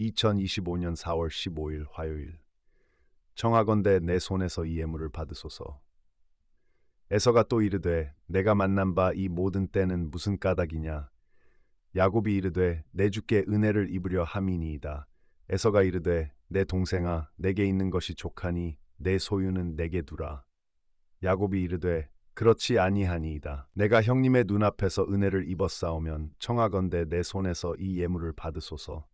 2025년 4월 15일 화요일 청하건대 내 손에서 이 예물을 받으소서. 에서가 또 이르되 내가 만난 바 이 모든 때는 무슨 까닭이냐 야곱이 이르되 내 주께 은혜를 입으려 함이니이다. 에서가 이르되 내 동생아 내게 있는 것이 족하니 내 소유는 내게 두라. 야곱이 이르되 그렇지 아니하니이다. 내가 형님의 눈앞에서 은혜를 입었사오면 청하건대 내 손에서 이 예물을 받으소서.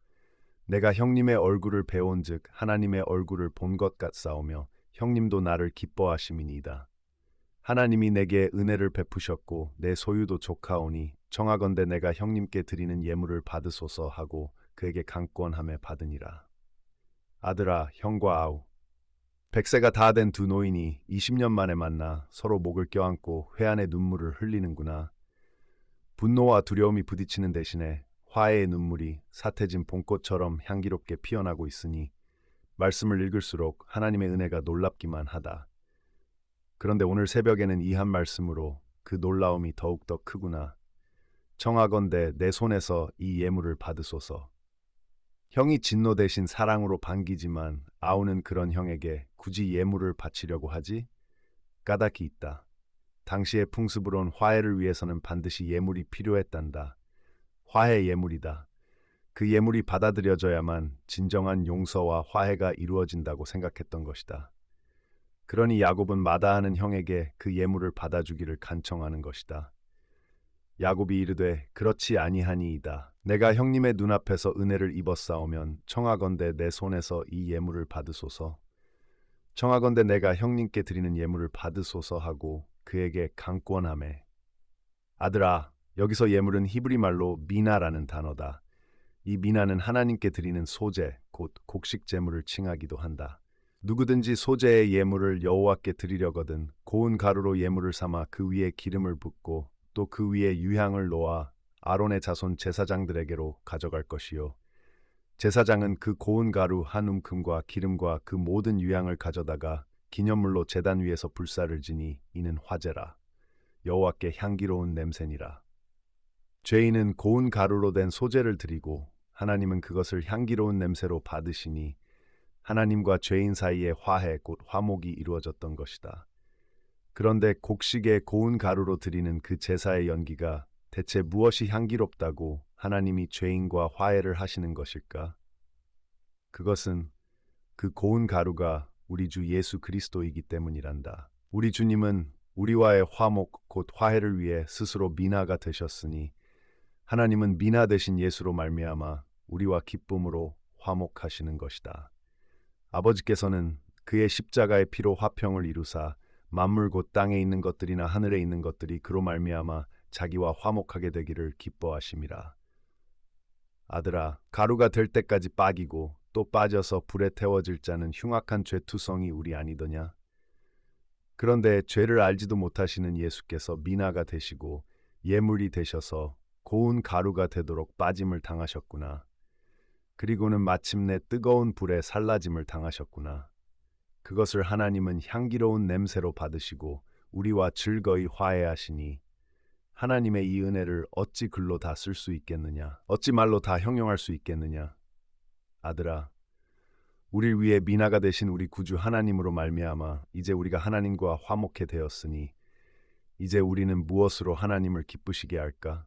내가 형님의 얼굴을 배운즉 하나님의 얼굴을 본 것 같사오며 형님도 나를 기뻐하심이니이다. 하나님이 내게 은혜를 베푸셨고 내 소유도 족하오니 청하건대 내가 형님께 드리는 예물을 받으소서 하고 그에게 강권함에 받으니라. 아들아 형과 아우 백세가 다 된 두 노인이 20년 만에 만나 서로 목을 껴안고 회한의 눈물을 흘리는구나. 분노와 두려움이 부딪히는 대신에 화해의 눈물이 사태진 봄꽃처럼 향기롭게 피어나고 있으니 말씀을 읽을수록 하나님의 은혜가 놀랍기만 하다. 그런데 오늘 새벽에는 이 한 말씀으로 그 놀라움이 더욱더 크구나. 청하건대 내 손에서 이 예물을 받으소서. 형이 진노 대신 사랑으로 반기지만 아우는 그런 형에게 굳이 예물을 바치려고 하지? 까닭이 있다. 당시의 풍습으론 화해를 위해서는 반드시 예물이 필요했단다. 화해 예물이다. 그 예물이 받아들여져야만 진정한 용서와 화해가 이루어진다고 생각했던 것이다. 그러니 야곱은 마다하는 형에게 그 예물을 받아주기를 간청하는 것이다. 야곱이 이르되 그렇지 아니하니이다. 내가 형님의 눈앞에서 은혜를 입었사오면 청하건대 내 손에서 이 예물을 받으소서. 청하건대 내가 형님께 드리는 예물을 받으소서 하고 그에게 강권함에 아들아 여기서 예물은 히브리 말로 미나라는 단어다. 이 미나는 하나님께 드리는 소재, 곧 곡식 제물을 칭하기도 한다. 누구든지 소재의 예물을 여호와께 드리려거든 고운 가루로 예물을 삼아 그 위에 기름을 붓고 또 그 위에 유향을 놓아 아론의 자손 제사장들에게로 가져갈 것이요 제사장은 그 고운 가루 한 움큼과 기름과 그 모든 유향을 가져다가 기념물로 제단 위에서 불사를 지니 이는 화제라 여호와께 향기로운 냄새니라 죄인은 고운 가루로 된 소재를 드리고 하나님은 그것을 향기로운 냄새로 받으시니 하나님과 죄인 사이에 화해 곧 화목이 이루어졌던 것이다. 그런데 곡식에 고운 가루로 드리는 그 제사의 연기가 대체 무엇이 향기롭다고 하나님이 죄인과 화해를 하시는 것일까? 그것은 그 고운 가루가 우리 주 예수 그리스도이기 때문이란다. 우리 주님은 우리와의 화목 곧 화해를 위해 스스로 미나가 되셨으니 하나님은 미나 되신 예수로 말미암아 우리와 기쁨으로 화목하시는 것이다. 아버지께서는 그의 십자가의 피로 화평을 이루사 만물 곧 땅에 있는 것들이나 하늘에 있는 것들이 그로 말미암아 자기와 화목하게 되기를 기뻐하심이라. 아들아, 가루가 될 때까지 빠기고 또 빠져서 불에 태워질 자는 흉악한 죄투성이 우리 아니더냐? 그런데 죄를 알지도 못하시는 예수께서 미나가 되시고 예물이 되셔서 고운 가루가 되도록 빠짐을 당하셨구나. 그리고는 마침내 뜨거운 불에 살라짐을 당하셨구나. 그것을 하나님은 향기로운 냄새로 받으시고 우리와 즐거이 화해하시니 하나님의 이 은혜를 어찌 글로 다 쓸 수 있겠느냐? 어찌 말로 다 형용할 수 있겠느냐? 아들아, 우릴 위해 미나가 되신 우리 구주 하나님으로 말미암아 이제 우리가 하나님과 화목해 되었으니 이제 우리는 무엇으로 하나님을 기쁘시게 할까?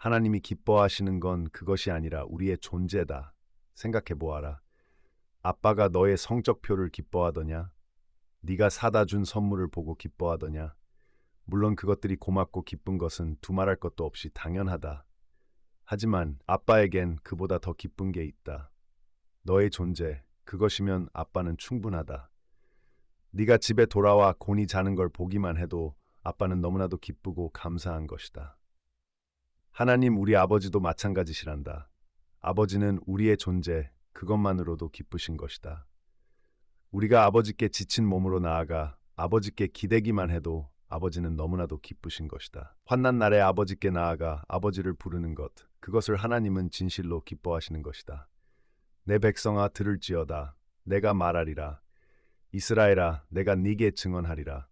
하나님이 기뻐하시는 건 그것이 아니라 우리의 존재다. 생각해 보아라. 아빠가 너의 성적표를 기뻐하더냐? 네가 사다 준 선물을 보고 기뻐하더냐? 물론 그것들이 고맙고 기쁜 것은 두말할 것도 없이 당연하다. 하지만 아빠에겐 그보다 더 기쁜 게 있다. 너의 존재, 그것이면 아빠는 충분하다. 네가 집에 돌아와 곤히 자는 걸 보기만 해도 아빠는 너무나도 기쁘고 감사한 것이다. 하나님 우리 아버지도 마찬가지시란다. 아버지는 우리의 존재, 그것만으로도 기쁘신 것이다. 우리가 아버지께 지친 몸으로 나아가 아버지께 기대기만 해도 아버지는 너무나도 기쁘신 것이다. 환난 날에 아버지께 나아가 아버지를 부르는 것, 그것을 하나님은 진실로 기뻐하시는 것이다. 내 백성아 들을지어다. 내가 말하리라. 이스라엘아, 내가 네게 증언하리라.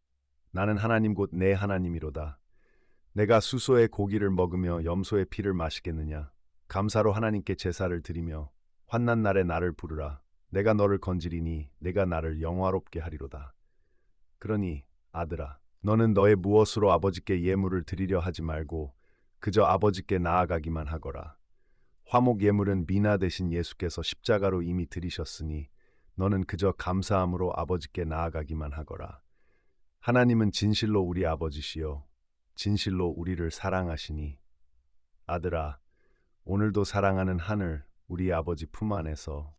나는 하나님 곧 내 하나님이로다. 내가 수소의 고기를 먹으며 염소의 피를 마시겠느냐? 감사로 하나님께 제사를 드리며 환난 날에 나를 부르라. 내가 너를 건지리니 내가 나를 영화롭게 하리로다. 그러니 아들아, 너는 너의 무엇으로 아버지께 예물을 드리려 하지 말고 그저 아버지께 나아가기만 하거라. 화목 예물은 미나 대신 예수께서 십자가로 이미 드리셨으니 너는 그저 감사함으로 아버지께 나아가기만 하거라. 하나님은 진실로 우리 아버지시요 진실로 우리를 사랑하시니 아들아 오늘도 사랑하는 하늘 우리 아버지 품 안에서